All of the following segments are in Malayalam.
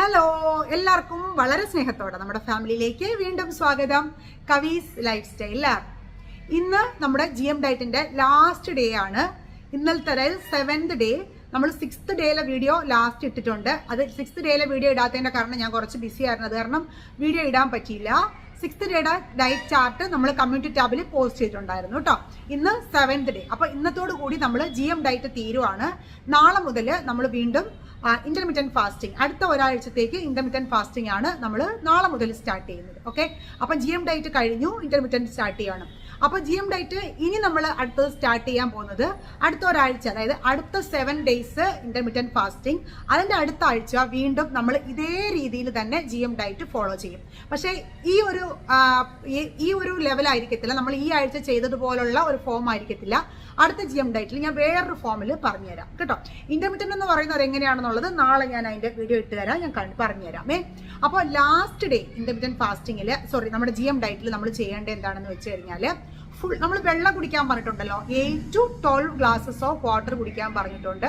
ഹലോ എല്ലാവർക്കും വളരെ സ്നേഹത്തോടെ നമ്മുടെ ഫാമിലിയിലേക്ക് വീണ്ടും സ്വാഗതം. കവീസ് ലൈഫ് സ്റ്റൈൽ ഇന്ന് നമ്മുടെ ജി എം ഡയറ്റിന്റെ ലാസ്റ്റ് ഡേ ആണ്. ഇന്നലത്തെ സെവൻത് ഡേ നമ്മൾ സിക്സ്ത് ഡേയിലെ വീഡിയോ ലാസ്റ്റ് ഇട്ടിട്ടുണ്ട്. അത് സിക്സ്ത് ഡേയിലെ വീഡിയോ ഇടാത്തതിന്റെ കാരണം ഞാൻ കുറച്ച് ബിസി ആയിരുന്നു. അത് കാരണം വീഡിയോ ഇടാൻ പറ്റിയില്ല. സിക്സ്ത് ഡേയുടെ ഡയറ്റ് ചാർട്ട് നമ്മൾ കമ്മ്യൂണിറ്റി ടാബിൽ പോസ്റ്റ് ചെയ്തിട്ടുണ്ടായിരുന്നു കേട്ടോ. ഇന്ന് സെവൻത് ഡേ അപ്പോൾ ഇന്നത്തോടു കൂടി നമ്മൾ ജി എം ഡയറ്റ് തീരുവാണ്. നാളെ മുതൽ നമ്മൾ വീണ്ടും ഇന്റർമീഡിയറ്റ് ഫാസ്റ്റിംഗ് അടുത്ത ഒരാഴ്ചത്തേക്ക് ഇന്റർമീഡിയറ്റ് ഫാസ്റ്റിംഗ് ആണ് നമ്മൾ നാളെ മുതൽ സ്റ്റാർട്ട് ചെയ്യുന്നത്. ഓക്കെ അപ്പം ജി എം ഡയറ്റ് കഴിഞ്ഞു ഇന്റർമീഡിയറ്റ് സ്റ്റാർട്ട് ചെയ്യണം. അപ്പൊ ജി എം ഡയറ്റ് ഇനി നമ്മൾ അടുത്തത് സ്റ്റാർട്ട് ചെയ്യാൻ പോകുന്നത് അടുത്ത ഒരാഴ്ച അതായത് അടുത്ത സെവൻ ഡേയ്സ് ഇന്റർമീഡിയറ്റ് ഫാസ്റ്റിംഗ് അതിന്റെ അടുത്ത ആഴ്ച വീണ്ടും നമ്മൾ ഇതേ രീതിയിൽ തന്നെ ജി എം ഡയറ്റ് ഫോളോ ചെയ്യും. പക്ഷേ ഈ ഒരു ഈ- ഒരു ലെവലായിരിക്കത്തില്ല നമ്മൾ ഈ ആഴ്ച ചെയ്തതുപോലുള്ള ഒരു ഫോം ആയിരിക്കത്തില്ല. അടുത്ത ജി എം ഡയറ്റിൽ ഞാൻ വേറൊരു ഫോമിൽ പറഞ്ഞുതരാം. കേട്ടോ? ഇന്റർമീഡിയറ്റ് എന്ന് പറയുന്നത് എങ്ങനെയാണെന്നുള്ളത് നാളെ ഞാൻ അതിന്റെ വീഡിയോ ഇട്ട് തരാം. ഞാൻ കണ്ട് പറഞ്ഞുതരാം ഏ? അപ്പോൾ ലാസ്റ്റ് ഡേ ഇന്റർമീഡിയറ്റ് ഫാസ്റ്റിംഗിൽ സോറി നമ്മുടെ ജി എം ഡയറ്റിൽ നമ്മൾ ചെയ്യേണ്ടത് എന്താണെന്ന് വെച്ച് കഴിഞ്ഞാൽ ഫുൾ നമ്മൾ വെള്ളം കുടിക്കാൻ പറഞ്ഞിട്ടുണ്ടല്ലോ. Eight to twelve glasses of water കുടിക്കാൻ പറഞ്ഞിട്ടുണ്ട്.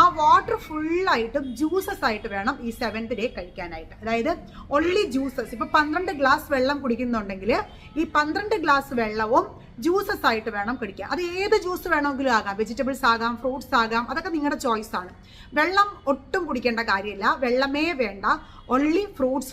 ആ വാട്ടർ ഫുള്ളായിട്ടും ജ്യൂസസ് ആയിട്ട് വേണം ഈ സെവൻത് ഡേ കഴിക്കാനായിട്ട്. അതായത് ഒൺലി ജ്യൂസസ് ഇപ്പൊ പന്ത്രണ്ട് ഗ്ലാസ് വെള്ളം കുടിക്കുന്നുണ്ടെങ്കിൽ ഈ പന്ത്രണ്ട് ഗ്ലാസ് വെള്ളവും ജ്യൂസസ് ആയിട്ട് വേണം കുടിക്കാൻ അത് ഏത് ജ്യൂസ് വേണമെങ്കിലും ആകാം. വെജിറ്റബിൾസ് ആകാം ഫ്രൂട്ട്സ് ആകാം അതൊക്കെ നിങ്ങളുടെ ചോയ്സ് ആണ്. വെള്ളം ഒട്ടും കുടിക്കേണ്ട കാര്യമില്ല. വെള്ളമേ വേണ്ട. ഒൺലി ഫ്രൂട്ട്സ്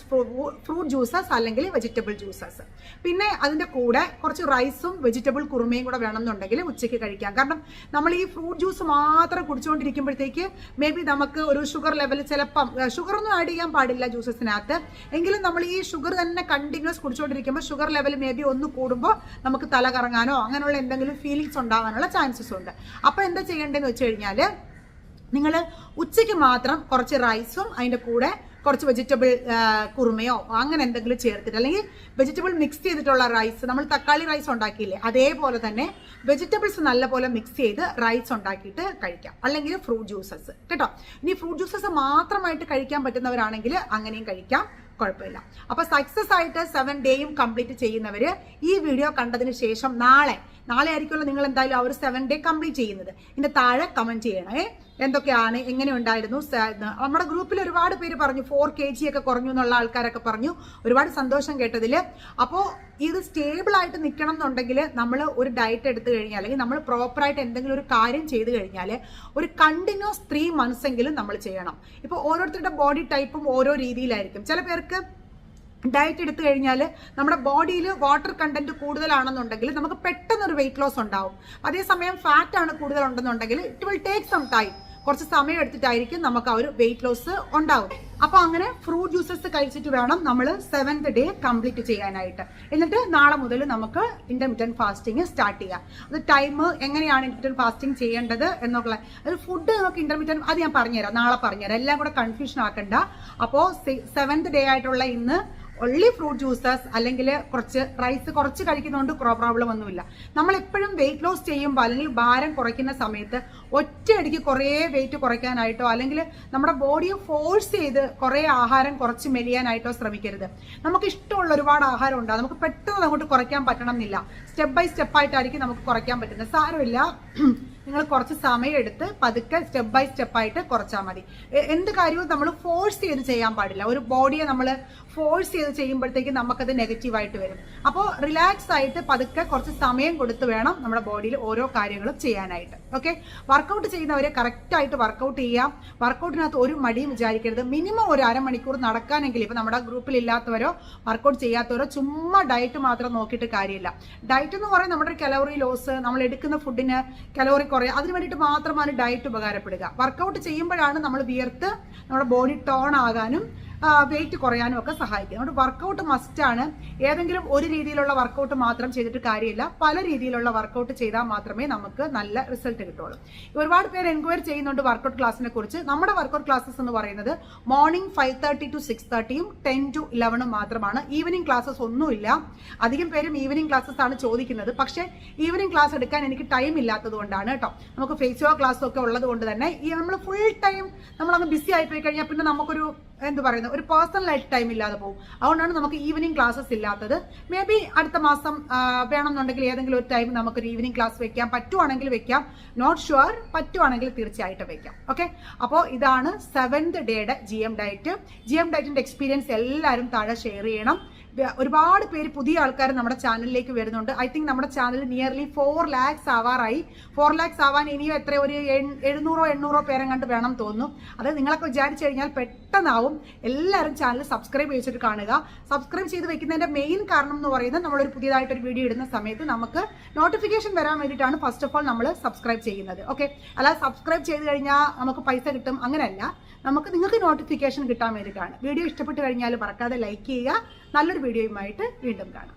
ഫ്രൂട്ട് ജ്യൂസസ് അല്ലെങ്കിൽ വെജിറ്റബിൾ ജ്യൂസസ് പിന്നെ അതിന്റെ കൂടെ കുറച്ച് റൈസും വെജിറ്റബിൾ കുറുമയും കൂടെ വേണമെന്നുണ്ടെങ്കിൽ ഉച്ചയ്ക്ക് കഴിക്കാം. കാരണം നമ്മൾ ഈ ഫ്രൂട്ട് ജ്യൂസ് മാത്രം കുടിച്ചുകൊണ്ടിരിക്കുമ്പോഴത്തേക്ക് മേ ബി നമുക്ക് ഒരു ഷുഗർ ലെവൽ ചിലപ്പം ഷുഗർ ഒന്നും ആഡ് ചെയ്യാൻ പാടില്ല ജ്യൂസസിനകത്ത് എങ്കിലും നമ്മൾ ഈ ഷുഗർ തന്നെ കണ്ടിന്യൂസ് കുടിച്ചുകൊണ്ടിരിക്കുമ്പോൾ ഷുഗർ ലെവൽ മേ ബി ഒന്ന് കൂടുമ്പോൾ നമുക്ക് തല കറങ്ങാനോ അങ്ങനെയുള്ള എന്തെങ്കിലും ഫീലിങ്സ് ഉണ്ടാകാനുള്ള ചാൻസസ് ഉണ്ട്. അപ്പോൾ എന്താ ചെയ്യേണ്ടതെന്ന് വെച്ച് കഴിഞ്ഞാൽ നിങ്ങൾ ഉച്ചയ്ക്ക് മാത്രം കുറച്ച് റൈസും അതിന്റെ കൂടെ കുറച്ച് വെജിറ്റബിൾ കുറുമയോ അങ്ങനെ എന്തെങ്കിലും ചേർത്തിട്ട് അല്ലെങ്കിൽ വെജിറ്റബിൾ മിക്സ് ചെയ്തിട്ടുള്ള റൈസ് നമ്മൾ തക്കാളി റൈസ് ഉണ്ടാക്കിയില്ലേ അതേപോലെ തന്നെ വെജിറ്റബിൾസ് നല്ലപോലെ മിക്സ് ചെയ്ത് റൈസ് ഉണ്ടാക്കിയിട്ട് കഴിക്കാം. അല്ലെങ്കിൽ ഫ്രൂട്ട് ജ്യൂസസ് കേട്ടോ? ഇനി ഫ്രൂട്ട് ജ്യൂസസ് മാത്രമായിട്ട് കഴിക്കാൻ പറ്റുന്നവരാണെങ്കിൽ അങ്ങനെയും കഴിക്കാം. കുഴപ്പമില്ല. അപ്പോൾ സക്സസ് ആയിട്ട് സെവൻ ഡേയും കംപ്ലീറ്റ് ചെയ്യുന്നവര് ഈ വീഡിയോ കണ്ടതിന് ശേഷം നാളെ നാളെ ആയിരിക്കുമല്ലോ നിങ്ങൾ എന്തായാലും ആ ഒരു സെവൻ ഡേ കംപ്ലീറ്റ് ചെയ്യുന്നത്. ഇതിന്റെ താഴെ കമന്റ് ചെയ്യണേ എന്തൊക്കെയാണ് എങ്ങനെ ഉണ്ടായിരുന്നു നമ്മുടെ ഗ്രൂപ്പിൽ ഒരുപാട് പേര് പറഞ്ഞു ഫോർ കെ ജി ഒക്കെ കുറഞ്ഞു എന്നുള്ള ആൾക്കാരൊക്കെ പറഞ്ഞു. ഒരുപാട് സന്തോഷം കേട്ടതിൽ. അപ്പോൾ ഇത് സ്റ്റേബിൾ ആയിട്ട് നിൽക്കണം എന്നുണ്ടെങ്കിൽ നമ്മൾ ഒരു ഡയറ്റ് എടുത്തു കഴിഞ്ഞാൽ അല്ലെങ്കിൽ നമ്മൾ പ്രോപ്പറായിട്ട് എന്തെങ്കിലും ഒരു കാര്യം ചെയ്തു കഴിഞ്ഞാൽ ഒരു കണ്ടിന്യൂസ് ത്രീ മന്ത്സ് എങ്കിലും നമ്മൾ ചെയ്യണം. ഇപ്പോൾ ഓരോരുത്തരുടെ ബോഡി ടൈപ്പും ഓരോ രീതിയിലായിരിക്കും. ചില പേർക്ക് ഡയറ്റ് എടുത്തു കഴിഞ്ഞാൽ നമ്മുടെ ബോഡിയിൽ വാട്ടർ കണ്ടന്റ് കൂടുതലാണെന്നുണ്ടെങ്കിൽ നമുക്ക് പെട്ടെന്ന് ഒരു വെയിറ്റ് ലോസ് ഉണ്ടാവും. അതേസമയം ഫാറ്റ് ആണ് കൂടുതൽ ഉണ്ടെന്നുണ്ടെങ്കിൽ it will take some time കുറച്ച് സമയം എടുത്തിട്ടായിരിക്കും നമുക്ക് ആ ഒരു വെയിറ്റ് ലോസ് ഉണ്ടാവും. അപ്പോൾ അങ്ങനെ ഫ്രൂട്ട് ജ്യൂസസ് കഴിച്ചിട്ട് വേണം നമ്മൾ സെവൻത് ഡേ കംപ്ലീറ്റ് ചെയ്യാനായിട്ട്. എന്നിട്ട് നാളെ മുതൽ നമുക്ക് ഇന്റർമീഡിയറ്റ് ഫാസ്റ്റിംഗ് സ്റ്റാർട്ട് ചെയ്യാം. അത് ടൈം എങ്ങനെയാണ് ഇന്റർമീഡിയറ്റ് ഫാസ്റ്റിംഗ് ചെയ്യേണ്ടത് എന്നുള്ള അത് ഫുഡ് നമുക്ക് ഇന്റർമീഡിയറ്റ് അത് ഞാൻ പറഞ്ഞുതരാം. നാളെ പറഞ്ഞുതരാം. എല്ലാം കൂടെ കൺഫ്യൂഷൻ ആക്കണ്ട. അപ്പോൾ സെവൻത് ഡേ ആയിട്ടുള്ള ഇന്ന് ഒൺലി ഫ്രൂട്ട് ജ്യൂസസ് അല്ലെങ്കിൽ കുറച്ച് റൈസ് കുറച്ച് കഴിക്കുന്നതുകൊണ്ട് ക്രോ പ്രോബ്ലം ഒന്നുമില്ല. നമ്മൾ എപ്പോഴും വെയിറ്റ് ലോസ് ചെയ്യുമ്പോൾ അല്ലെങ്കിൽ ഭാരം കുറയ്ക്കുന്ന സമയത്ത് ഒറ്റയടിക്ക് കുറേ വെയിറ്റ് കുറയ്ക്കാനായിട്ടോ അല്ലെങ്കിൽ നമ്മുടെ ബോഡിയെ ഫോഴ്സ് ചെയ്ത് കുറേ ആഹാരം കുറച്ച് മെലിയാനായിട്ടോ ശ്രമിക്കരുത്. നമുക്ക് ഇഷ്ടമുള്ള ഒരുപാട് ആഹാരം ഉണ്ടാകും നമുക്ക് പെട്ടെന്ന് അങ്ങോട്ട് കുറയ്ക്കാൻ പറ്റണം എന്നില്ല. സ്റ്റെപ്പ് ബൈ സ്റ്റെപ്പായിട്ടായിരിക്കും നമുക്ക് കുറയ്ക്കാൻ പറ്റുന്നത്. സാരമില്ല. നിങ്ങൾ കുറച്ച് സമയം എടുത്ത് പതുക്കെ സ്റ്റെപ്പ് ബൈ സ്റ്റെപ്പ് ആയിട്ട് കുറച്ചാൽ മതി. എന്ത് കാര്യവും നമ്മൾ ഫോഴ്സ് ചെയ്ത് ചെയ്യാൻ പാടില്ല. ഒരു ബോഡിയെ നമ്മൾ ഫോഴ്സ് ചെയ്ത് ചെയ്യുമ്പോഴത്തേക്ക് നമുക്കത് നെഗറ്റീവായിട്ട് വരും. അപ്പോൾ റിലാക്സ് ആയിട്ട് പതുക്കെ കുറച്ച് സമയം കൊടുത്ത് വേണം നമ്മുടെ ബോഡിയിൽ ഓരോ കാര്യങ്ങളും ചെയ്യാനായിട്ട്. ഓക്കെ വർക്കൗട്ട് ചെയ്യുന്നവരെ കറക്റ്റായിട്ട് വർക്കൗട്ട് ചെയ്യാം. വർക്കൗട്ടിനകത്ത് ഒരു മടിയും വിചാരിക്കരുത്. മിനിമം ഒരു അരമണിക്കൂർ നടക്കാനെങ്കിൽ ഇപ്പം നമ്മുടെ ഗ്രൂപ്പിൽ ഇല്ലാത്തവരോ വർക്കൗട്ട് ചെയ്യാത്തവരോ ചുമ്മാ ഡയറ്റ് മാത്രം നോക്കിയിട്ട് കാര്യമില്ല. ഡയറ്റ് എന്ന് പറയുന്നത് നമ്മുടെ കലോറി ലോസ് നമ്മൾ എടുക്കുന്ന ഫുഡിന് കലോറി കുറയുക അതിന് വേണ്ടിയിട്ട് മാത്രമാണ് ഡയറ്റ് ഉപകാരപ്പെടുക. വർക്കൗട്ട് ചെയ്യുമ്പോഴാണ് നമ്മൾ വിയർത്ത് നമ്മുടെ ബോഡി ടോൺ ആകാനും വെയിറ്റ് കുറയാനും ഒക്കെ സഹായിക്കും. അതുകൊണ്ട് വർക്കൗട്ട് മസ്റ്റാണ് ഏതെങ്കിലും ഒരു രീതിയിലുള്ള വർക്കൗട്ട് മാത്രം ചെയ്തിട്ട് കാര്യമില്ല. പല രീതിയിലുള്ള വർക്കൗട്ട് ചെയ്താൽ മാത്രമേ നമുക്ക് നല്ല റിസൾട്ട് കിട്ടുള്ളൂ. ഒരുപാട് പേര് എൻക്വയറി ചെയ്യുന്നുണ്ട് വർക്കൗട്ട് ക്ലാസ്സിനെ കുറിച്ച്. നമ്മുടെ വർക്കൗട്ട് ക്ലാസ്സസ് എന്ന് പറയുന്നത് morning five thirty to six തേർട്ടിയും ten to ഇലവനും മാത്രമാണ്. ഈവനിങ് ക്ലാസ്സസ് ഒന്നുമില്ല. അധികം പേരും ഈവനിങ് ക്ലാസ്സസ് ആണ് ചോദിക്കുന്നത്. പക്ഷേ ഈവനിങ് ക്ലാസ് എടുക്കാൻ എനിക്ക് ടൈം ഇല്ലാത്തത് കൊണ്ടാണ് കേട്ടോ. നമുക്ക് ഫേസ് ക്ലാസ് ഒക്കെ ഉള്ളത് കൊണ്ട് തന്നെ ഈ നമ്മൾ ഫുൾ ടൈം നമ്മളങ്ങ് ബിസി ആയിപ്പോയി പോയി കഴിഞ്ഞാൽ പിന്നെ നമുക്കൊരു എന്ത് പറയുന്നത് ഒരു പേഴ്സണൽ ആയിട്ട് ടൈം ഇല്ലാതെ പോകും. അതുകൊണ്ടാണ് നമുക്ക് ഈവനിങ് ക്ലാസ്സസ് ഇല്ലാത്തത്. മേ ബി അടുത്ത മാസം വേണമെന്നുണ്ടെങ്കിൽ ഏതെങ്കിലും ഒരു ടൈം നമുക്കൊരു ഈവനിങ് ക്ലാസ് വെക്കാം. പറ്റുവാണെങ്കിൽ വെക്കാം. നോട്ട് ഷുവർ പറ്റുവാണെങ്കിൽ തീർച്ചയായിട്ടും വെക്കാം. ഓക്കെ അപ്പോൾ ഇതാണ് സെവൻത് ഡേയുടെ G M diet G M ഡയറ്റിന്റെ experience എല്ലാവരും താഴെ ഷെയർ ചെയ്യണം. ഒരുപാട് പേര് പുതിയ ആൾക്കാർ നമ്മുടെ ചാനലിലേക്ക് വരുന്നുണ്ട്. ഐ തിങ്ക് നമ്മുടെ ചാനൽ നിയർലി ഫോർ ലാക്സ് ആവാറായി. ഫോർ ലാക്സ് ആവാൻ ഇനിയും എത്ര ഒരു എഴുന്നൂറോ എണ്ണൂറോ പേരും കണ്ട് വേണം തോന്നുന്നു. അത് നിങ്ങളൊക്കെ വിചാരിച്ചു കഴിഞ്ഞാൽ പെട്ടെന്നാവും എല്ലാവരും ചാനൽ സബ്സ്ക്രൈബ് ചെയ്തിട്ട് കാണുക. സബ്സ്ക്രൈബ് ചെയ്ത് വെക്കുന്നതിന്റെ മെയിൻ കാരണം എന്ന് പറയുന്നത് നമ്മളൊരു പുതിയതായിട്ടൊരു വീഡിയോ ഇടുന്ന സമയത്ത് നമുക്ക് നോട്ടിഫിക്കേഷൻ വരാൻ വേണ്ടിയിട്ടാണ് ഫസ്റ്റ് ഓഫ് ഓൾ നമ്മൾ സബ്സ്ക്രൈബ് ചെയ്യുന്നത്. ഓക്കെ അല്ലാതെ സബ്സ്ക്രൈബ് ചെയ്ത് കഴിഞ്ഞാൽ നമുക്ക് പൈസ കിട്ടും. അങ്ങനെയല്ല. നമുക്ക് നിങ്ങൾക്ക് നോട്ടിഫിക്കേഷൻ കിട്ടാൻ വേണ്ടിയിട്ടാണ്. വീഡിയോ ഇഷ്ടപ്പെട്ട് കഴിഞ്ഞാൽ മറക്കാതെ ലൈക്ക് ചെയ്യുക. നല്ലൊരു വീഡിയോയുമായിട്ട് വീണ്ടും കാണാം.